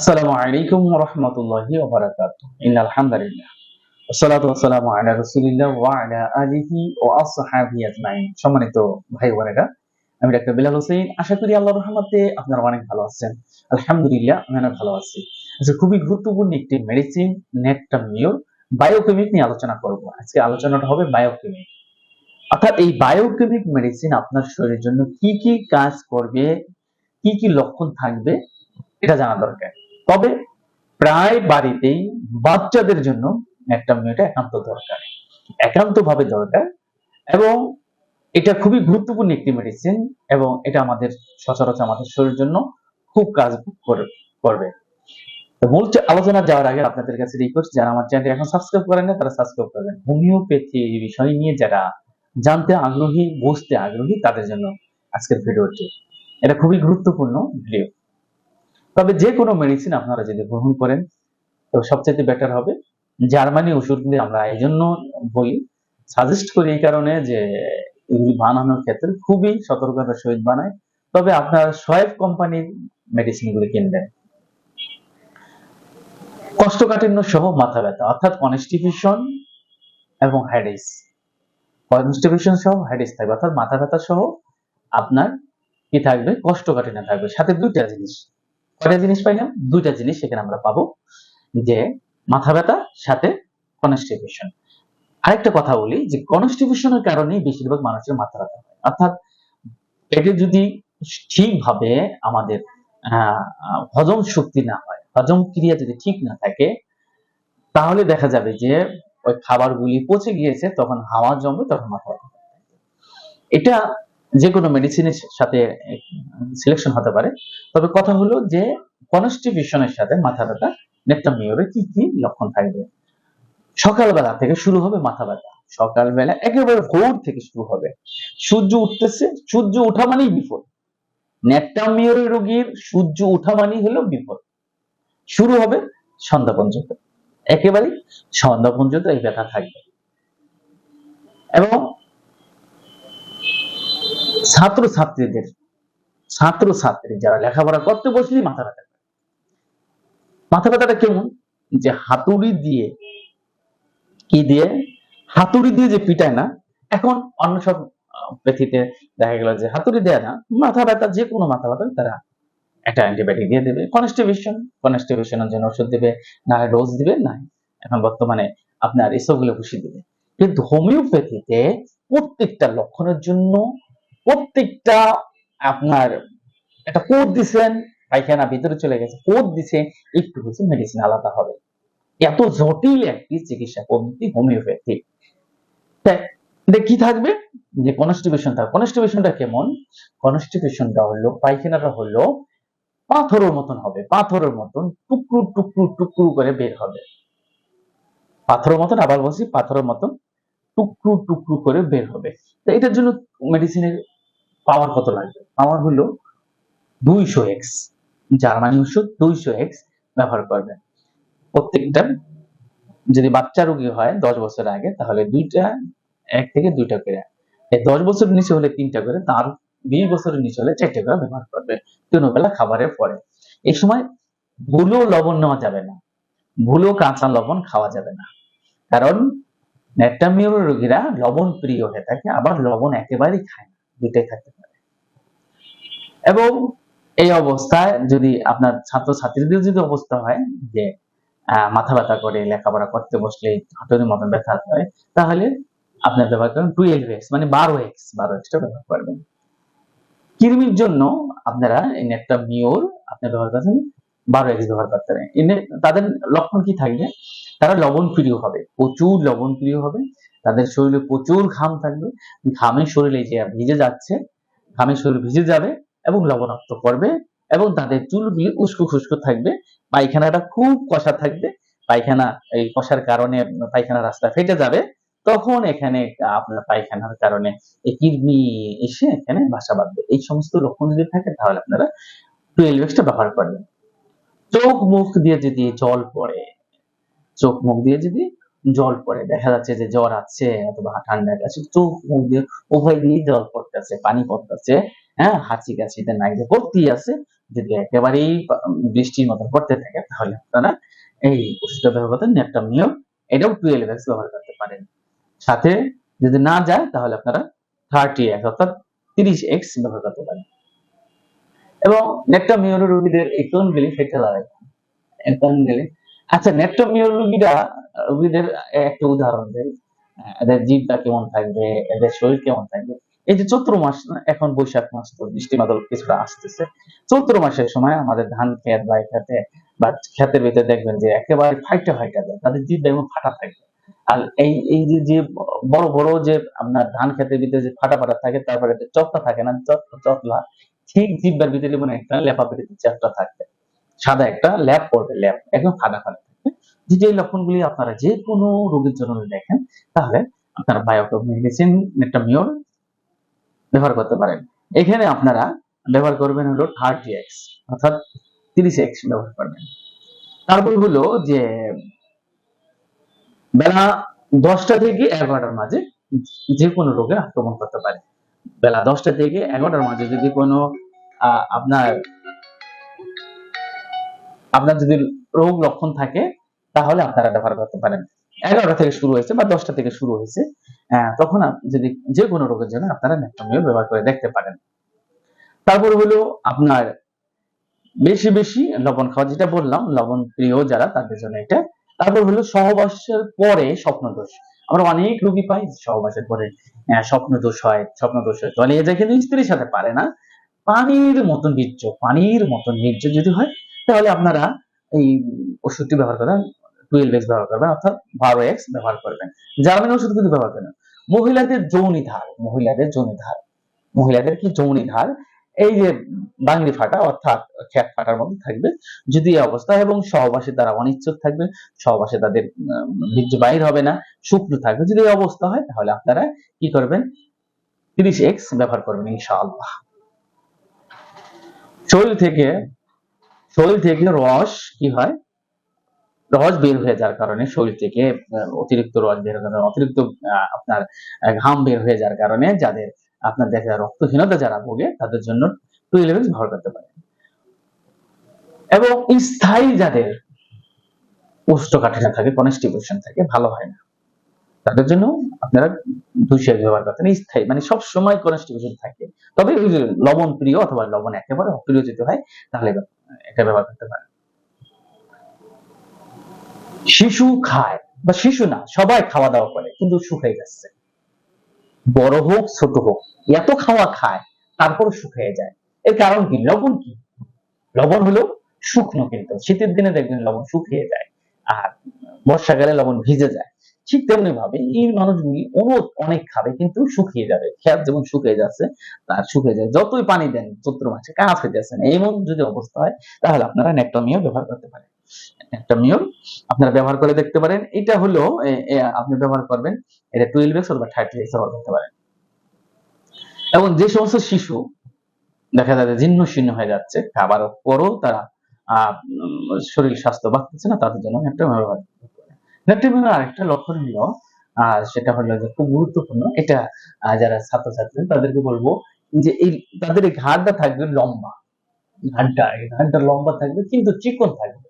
আসসালামু আলাইকুম ওয়া রাহমাতুল্লাহি ওয়া বারাকাতুহু। ইন্নাল হামদুলিল্লাহ। ওয়াসসালাতু ওয়াসসালামু আলা রাসূলিল্লাহ ওয়া আলা আলিহি ওয়া আসহাবিহি আজমাইন। সম্মানিত ভাই বোনেরা আমি বিলাল হোসেন। আশা করি আল্লাহর রহমতে আপনারা অনেক ভালো আছেন। আলহামদুলিল্লাহ, আমি অনেক ভালো আছি। খুবই গুরুত্বপূর্ণ একটি মেডিসিন নেকটামিওর বায়োকেমিক নিয়ে আলোচনা করব। আজকে আলোচনাটা হবে বায়োকেমিক অর্থাৎ এই বায়োকেমিক মেডিসিন আপনার শরীরের জন্য কি কি কাজ করবে, কি কি লক্ষণ থাকবে, এটা জানা দরকার। তবে প্রায় বাড়িতেই বাচ্চাদের জন্য একটা মেয়েটা একান্ত দরকার। একান্ত ভাবে দরকার এবং এটা খুবই গুরুত্বপূর্ণ একটি মেডিসিন এবং এটা আমাদের সচরাচর আমাদের শরীরের জন্য খুব কাজ করবে। মূল আলোচনা যাওয়ার আগে আপনাদের কাছে রিকোয়েস্ট যারা আমার চ্যানেলটি এখন সাবস্ক্রাইব করেন না তারা সাবস্ক্রাইব করবেন হোমিওপ্যাথি বিষয় নিয়ে যারা জানতে আগ্রহী, বুঝতে আগ্রহী, তাদের জন্য আজকের ভিডিওটি এটা খুবই গুরুত্বপূর্ণ ভিডিও তবে যে কোনো মেডিসিন আপনারা যদি গ্রহণ করেন, তো সবচেয়ে বেটার হবে। জার্মানি ওষুধ নিয়ে আমরা এই জন্য বলি সাজেস্ট করি এই কারণে যে এগুলি বানানোর ক্ষেত্রে খুবই সতর্কতার সহিত বানায়। তবে আপনার সয়েব কোম্পানির মেডিসিনগুলি কিনবেন কোষ্ঠকাঠিন্য সহ মাথা ব্যথা, অর্থাৎ কনস্টিটিউশন এবং হেডেস কনস্টিটিউশন সহ হেডেস থাকবে, অর্থাৎ মাথা ব্যথা সহ আপনার কি থাকবে? কষ্টকাঠিন্য থাকবে। সাথে দুইটা জিনিস। কয়টা জিনিস পাইলাম? দুইটা জিনিস সেখানে আমরা পাবো, যে মাথা ব্যথা, সাথে কনস্টিটিউশন আরেকটা কথা বলি, যে কনস্টিটিউশনের কারণে বেশিরভাগ মানুষের মাথা ব্যথা হয়। অর্থাৎ পেটে যদি ঠিকভাবে আমাদের হজম শক্তি না হয়, হজম ক্রিয়া যদি ঠিক না থাকে, তাহলে দেখা যাবে যে ওই খাবারগুলি পচে গিয়েছে, তখন হাওয়া জমবে, তখন মাথা ব্যথা এটা যে কোনো মেডিসিনের সাথে সিলেকশন হতে পারে। তবে কথা হলো যে কনস্টিটিউশনের সাথে মাথা ব্যথা নেপ্টামিওরে কি কি লক্ষণ থাকবে? সকালবেলা থেকে শুরু হবে মাথা ব্যথা। সকালবেলা একেবারে ভোর থেকে শুরু হবে। সূর্য উঠতেছে, সূর্য ওঠা মানেই বিপদ। নেপ্টামিওরের রোগীর সূর্য ওঠা মানেই হলো বিপদ। শুরু হবে সন্ধ্যা পর্যন্ত একেবারে সন্ধ্যা পর্যন্ত এই ব্যথা থাকবে। এবং ছাত্র ছাত্রীদের ছাত্র ছাত্রী যারা লেখাপড়া করতে বসলেই মাথা ব্যথা মাথা ব্যথাটা কেমন? যে হাতুড়ি দিয়ে, কি দিয়ে? হাতুড়ি দিয়ে যে পিটায় না, এখন অন্য সব পৃথিবীতে দেখা গেল যে হাতুড়ি দেয় না, মাথা ব্যথা, যে কোনো মাথা ব্যথা তারা একটা অ্যান্টিবায়োটিক দিয়ে দেবে। কনস্টিটিউশন কনস্টিটিউশনের জন্য ওষুধ দেবে, না ডোজ দিবে, না এখন বর্তমানে আপনার এসবগুলো ঘুষি দিবে। কিন্তু হোমিওপ্যাথিতে প্রত্যেকটা লক্ষণের জন্য প্রত্যেকটা আপনার একটা কোড দিছেন পায়খানা ভিতরে চলে গেছে কোড দিছে, একটু হচ্ছে মেডিসিন আলাদা হবে। এত জটিল একটি চিকিৎসা পদ্ধতি হোমিওপ্যাথি কি থাকবে? যে কনস্টিটিউশন থাকবে কনস্টিটিউশনটা কেমন? কনস্টিটিউশনটা হলো, পায়খানাটা হলো পাথরের মতন হবে, পাথরের মতন টুকরু টুকরু টুকরু করে বের হবে। পাথরের মতন, আবার বলছি পাথরের মতন টুকরু টুকরু করে বের হবে। তো এটার জন্য মেডিসিনের পাওয়ার কত লাগবে? পাওয়ার হলো দুইশো এক্স জার্মানি ওষুধ দুইশো এক্স ব্যবহার করবেন প্রত্যেকটা যদি বাচ্চা রোগী হয় দশ বছর আগে, তাহলে দুইটা, এক থেকে দুইটা করে। এই দশ বছরের নিচে হলে তিনটা করে, তার বিশ বছরের নিচে হলে চারটে করে ব্যবহার করবে। তিন বেলা খাবারের পরে। এই সময় ভুলো লবণ নেওয়া যাবে না। ভুলো কাঁচা লবণ খাওয়া যাবে না। কারণ ন্যাটামিওর রোগীরা লবণ প্রিয় হয়ে থাকে, আবার লবণ একেবারেই খায় দুইটাই খেতে পারে। এবং এই অবস্থায় যদি আপনার ছাত্র ছাত্রীদের যদি অবস্থা হয় যে মাথা ব্যথা করে, লেখাপড়া করতে বসলে হাঁটুর মতন ব্যথা হয়, তাহলে আপনার ব্যবহার করবেন টুয়েলভ এক্স মানে বারো এক্স, বারো এক্সটা ব্যবহার করবেন। কৃমির জন্য আপনারা নেটটা মিওর আপনি ব্যবহার করছেন, বারো এক্স ব্যবহার করতে পারেন। তাদের লক্ষণ কি থাকবে? তারা লবণ প্রিয় হবে, প্রচুর লবণ প্রিয় হবে তাদের শরীরে প্রচুর ঘাম থাকবে। ঘামে শরীরে যে ভিজে যাচ্ছে, ঘামে শরীর ভিজে যাবে এবং লবণাক্ত করবে এবং তাদের চুলগুলি উস্কো খুস্কো থাকবে। পায়খানাটা খুব কষা থাকবে। পায়খানা, এই কষার কারণে পায়খানা রাস্তা ফেটে যাবে। তখন এখানে আপনার পায়খানার কারণে এই কিডনি এসে এখানে বাসা বাঁধবে। এই সমস্ত লক্ষণ যদি থাকে, তাহলে আপনারা টুয়েলভ এক্সটা ব্যবহার করবেন। চোখ মুখ দিয়ে যদি জল পড়ে, চোখ মুখ দিয়ে যদি জল পড়ে, দেখা যাচ্ছে যে জ্বর আছে অথবা ঠান্ডা আছে চোখ মুখ উভয় দিয়ে জল পড়তেছে, পানি পড়তেছে হ্যাঁ হাঁচি কাশিতে নাই যে ভর্তি আছে, যদি একেবারেই বৃষ্টির মতন পড়তে থাকে, তাহলে আপনারা এই ওষুধটা ব্যবহার করতে নেপটামিও এটাও টুয়েলভ এক্স ব্যবহার করতে পারেন। সাথে যদি না যায়, তাহলে আপনারা থার্টি এক্স অর্থাৎ তিরিশ এক্স ব্যবহার করতে পারেন। এবং নেট্টামিওর রোগীদের এই কোনগুলি ফেটে লাগে কোনগুলি আচ্ছা নেট্টামিওর রোগীরা রোগীদের একটা উদাহরণ দেয় এদের জিভটা কেমন থাকবে? এদের শরীর কেমন থাকবে? এই যে চৈত্র মাস এখন বৈশাখ মাস তো বৃষ্টি বাদল কিছুটা আসতেছে। চৈত্র মাসের সময় আমাদের ধান খেত বা খেতে, বা ক্ষেতের ভিতরে দেখবেন যে একেবারে ফাইটা ফাইটা যায় তাদের জিভ দেখবেন ফাটা থাকবে। আর এই এই যে বড় বড় যে আপনার ধান ক্ষেতের ভিতরে যে ফাটা ফাটা থাকে তারপরে চপটা থাকে না। চপ, চপলা ঠিক জিব্বার ভিতরে মনে একটা লেপা ভিতরে চ্যাপটা থাকবে। সাদা একটা ল্যাপ পড়বে ল্যাপ একদম ফাটা ফাটা থাকবে যে লক্ষণগুলি আপনারা যে কোনো রোগীর জন্য দেখেন, তাহলে আপনারা বায়োটপ মেডিসিন মেটামিওর ব্যবহার করতে পারেন। এখানে আপনারা ব্যবহার করবেন হলো থার্টি এক্স অর্থাৎ তিরিশ এক্স ব্যবহার করবেন। তারপর হলো যে, বেলা দশটা থেকে এগারোটার মাঝে যে কোনো রোগে আক্রমণ করতে পারে। বেলা দশটা থেকে এগারোটার মাঝে যদি কোনো আপনার আপনার যদি রোগ লক্ষণ থাকে তাহলে আপনারা ব্যবহার করতে পারেন। এগারোটা থেকে শুরু হয়েছে বা দশটা থেকে শুরু হয়েছে তখন যদি যে কোনো রোগের জন্য আপনারা ন্যাক্টোমিও ব্যবহার করে দেখতে পারেন। তারপর হলো আপনার বেশি বেশি লবণ খাওয়া যেটা বললাম লবণ প্রিয় যারা তাদের জন্য এটা। তারপর হলো সহবাসের পরে স্বপ্ন দোষ আমরা অনেক রোগী পাই সহবাসের পরে আহ, স্বপ্ন দোষ হয় স্বপ্ন দোষ হয়। তলিয়ে যায় কিন্তু স্ত্রীর সাথে পারে না। পানির মতন বীর্য পানির মতন বীর্য যদি হয় তাহলে আপনারা এই ওষুধটি ব্যবহার করেন টুয়েলভ এক্স ব্যবহার করবেন, অর্থাৎ বারো এক্স ব্যবহার করবেন। জার্মান ওষুধ কিন্তু ব্যবহার করেন মহিলাদের যৌনিধার মহিলাদের যৌনিধার মহিলাদের কি যৌনিধার এই যে বাংলি ফাটা, অর্থাৎ খ্যাত ফাটার মধ্যে থাকবে যদি এই অবস্থা এবং সহবাসে তারা অনিচ্ছুক থাকবে, সহবাসে তাদের বীর্য বাহির হবে না শুক্র থাকবে। যদি এই অবস্থা হয়, তাহলে আপনারা কি করবেন? তিরিশ এক্স ব্যবহার করবেন, ইনশাআল্লাহ। শরীর থেকে শরীর থেকে রস কি হয়? রস বের হয়ে যাওয়ার কারণে শরীর থেকে অতিরিক্ত রস বের হয়ে যাওয়ার, অতিরিক্ত আপনার ঘাম বের হয়ে যাওয়ার কারণে যাদের, আপনার দেখা রক্তহীনতা যারা ভোগে, তাদের জন্য টু ইলেভেন ব্যবহার করতে পারেন। এবং স্থায়ী যাদের কোষ্ঠকাঠিন্য থাকে কনস্টিপেশন থাকে, ভালো হয় না। তাদের জন্য আপনারা দুশো ব্যবহার করতেন। স্থায়ী মানে সব সময় কনস্টিপেশন থাকে। তবে লবণ প্রিয় অথবা লবণ একেবারে অপ্রিয় যদি হয়, তাহলে এটা ব্যবহার করতে পারেন শিশু খায়, বা শিশু না, সবাই খাওয়া দাওয়া করে, কিন্তু শুকিয়ে যাচ্ছে। বড় হোক, ছোট হোক, এত খাওয়া খায়, তারপর শুকিয়ে যায়। এর কারণ কি? লবণ কি? লবণ হলো শুকনো কিন্তু, শীতের দিনে দেখবেন লবণ শুকিয়ে যায়, আর বর্ষাকালে লবণ ভিজে যায়। ঠিক তেমনি ভাবে এই মানুষগুলি অনুরোধ অনেক খাবে, কিন্তু শুকিয়ে যাবে। খেত যেমন শুকিয়ে যাচ্ছে, তার শুকিয়ে যায় যতই পানি দেন, চৈত্র মাসে কাজ হয়ে যাচ্ছে না। এমন যদি অবস্থা হয়, তাহলে আপনারা নেক্টমিও ব্যবহার করতে পারেন। নেক্টমিও আপনারা ব্যবহার করে দেখতে পারেন। এটা হলো আপনি ব্যবহার করবেন, এটা টুয়েলভ এক্স অথবা থার্টি এক্স ব্যবহার করতে পারেন। এবং যে সমস্ত শিশু, দেখা যায় জীর্ণ শীর্ণ হয়ে যাচ্ছে খাবার পরও তারা শরীর স্বাস্থ্য বাঁচতেছে না, তাদের জন্য একটা ব্যবহার করতে আরেকটা লক্ষণ হলো আহ, সেটা হলো যে খুব গুরুত্বপূর্ণ এটা যারা ছাত্রছাত্রী তাদেরকে বলব যে এই তাদের এই ঘাড়টা থাকবে লম্বা। ঘাড়টা এই ঘাড়টা লম্বা থাকবে কিন্তু চিকন থাকবে।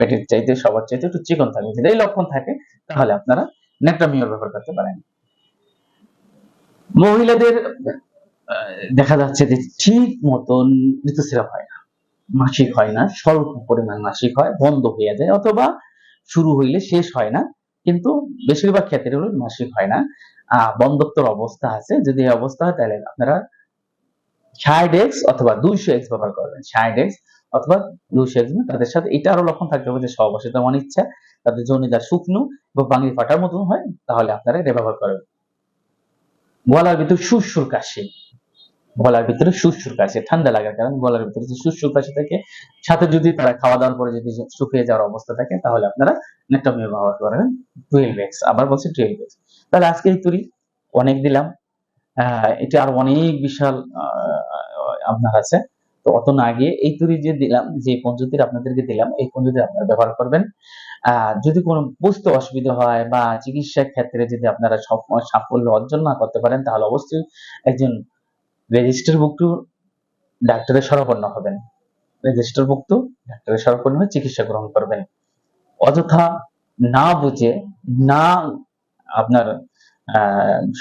পেটের চাইতে সবার চাইতে একটু চিকন থাকবে। যদি এই লক্ষণ থাকে তাহলে আপনারা নেট্রামিওর ব্যবহার করতে পারেন। মহিলাদের দেখা যাচ্ছে যে ঠিক মতন ঋতুস্রাব হয় না। মাসিক হয় না স্বল্প পরিমাণ মাসিক হয় বন্ধ হয়ে যায় অথবা শুরু হইলে শেষ হয় না, কিন্তু বেশিরভাগ ক্ষেত্রে হলো মাসিক হয় না। আহ বন্ধত্বর অবস্থা আছে, যদি এই অবস্থা হয় তাহলে আপনারা ষাট এক্স অথবা দুইশো এক্স ব্যবহার করবেন। ষাট এক্স অথবা দুইশো এক্স তাদের সাথে এটা আরও লক্ষণ থাকতে হবে যে সহবাসিত অনিচ্ছা, তাদের জনিদার শুকনো বা বাঙালি ফাটার মতন হয়, তাহলে আপনারা এটা ব্যবহার করবেন গলার ভিতর সুরসুর কাশি। গলার ভিতরে সুরসুর কাশি, ঠান্ডা লাগার কারণে গলার ভিতরে যে সুরসুর কাশি থাকে, সাথে যদি তারা খাওয়া দাওয়ার পরে যদি শুকিয়ে যাওয়ার অবস্থা থাকে, তাহলে আপনারা নেটমিও ব্যবহার করবেন, টুয়েলভ এক্স আবার বলছি টুয়েলভ এক্স তাহলে আজকে এই তুরি অনেক দিলাম। এটা আর অনেক বিশাল আপনার আছে। তো অত না গিয়ে এই তুরি যে দিলাম, যে পঞ্চতির আপনাদেরকে দিলাম, এই পঞ্চতি আপনারা ব্যবহার করবেন। যদি কোনো বুঝতে অসুবিধা হয় বা চিকিৎসা ক্ষেত্রে যদি আপনারা সাফল্য অর্জন না করতে পারেন, তাহলে অবশ্যই একজন রেজিস্টার বুকটু ডাক্তারের শরণাপন্ন হবেন। রেজিস্টারভুক্ত ডাক্তারের সরপরিমাণে চিকিৎসা গ্রহণ করবেন। অযথা না বুঝে, না আপনার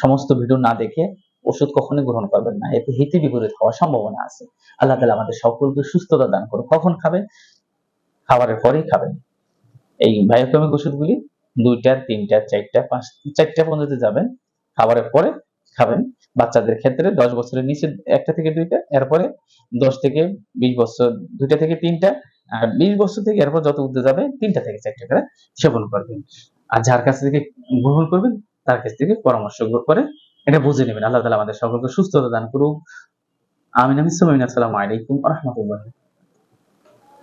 সমস্ত ভিডিও না দেখে ওষুধ কখনোই গ্রহণ করবেন না। এতে হিতে বিপরীত হওয়ার সম্ভাবনা আছে। আল্লাহ তালা আমাদের সকলকে সুস্থতা দান করুন কখন খাবে? খাবারের পরেই খাবেন এই বায়োকেমিক ওষুধগুলি দুইটা, তিনটা, চারটা পাঁচ চারটা পর্যন্ত যাবেন। খাবারের পরে খাবেন বাচ্চাদের ক্ষেত্রে দশ বছরের নিচে একটা থেকে দুইটা, এরপরে দশ থেকে বিশ বছর, দুইটা থেকে তিনটা, আর বিশ বছর থেকে এরপর যত উঠতে যাবে তিনটা থেকে চারটা করে সেবন করবেন। আর যার কাছ থেকে গ্রহণ করবেন, তার কাছ থেকে পরামর্শ করে এটা বুঝে নেবেন। আল্লাহ তালা আমাদের সকলকে সুস্থতা দান করুক। আমিন আমি আসসালামু আলাইকুম রহমতুল্লাহ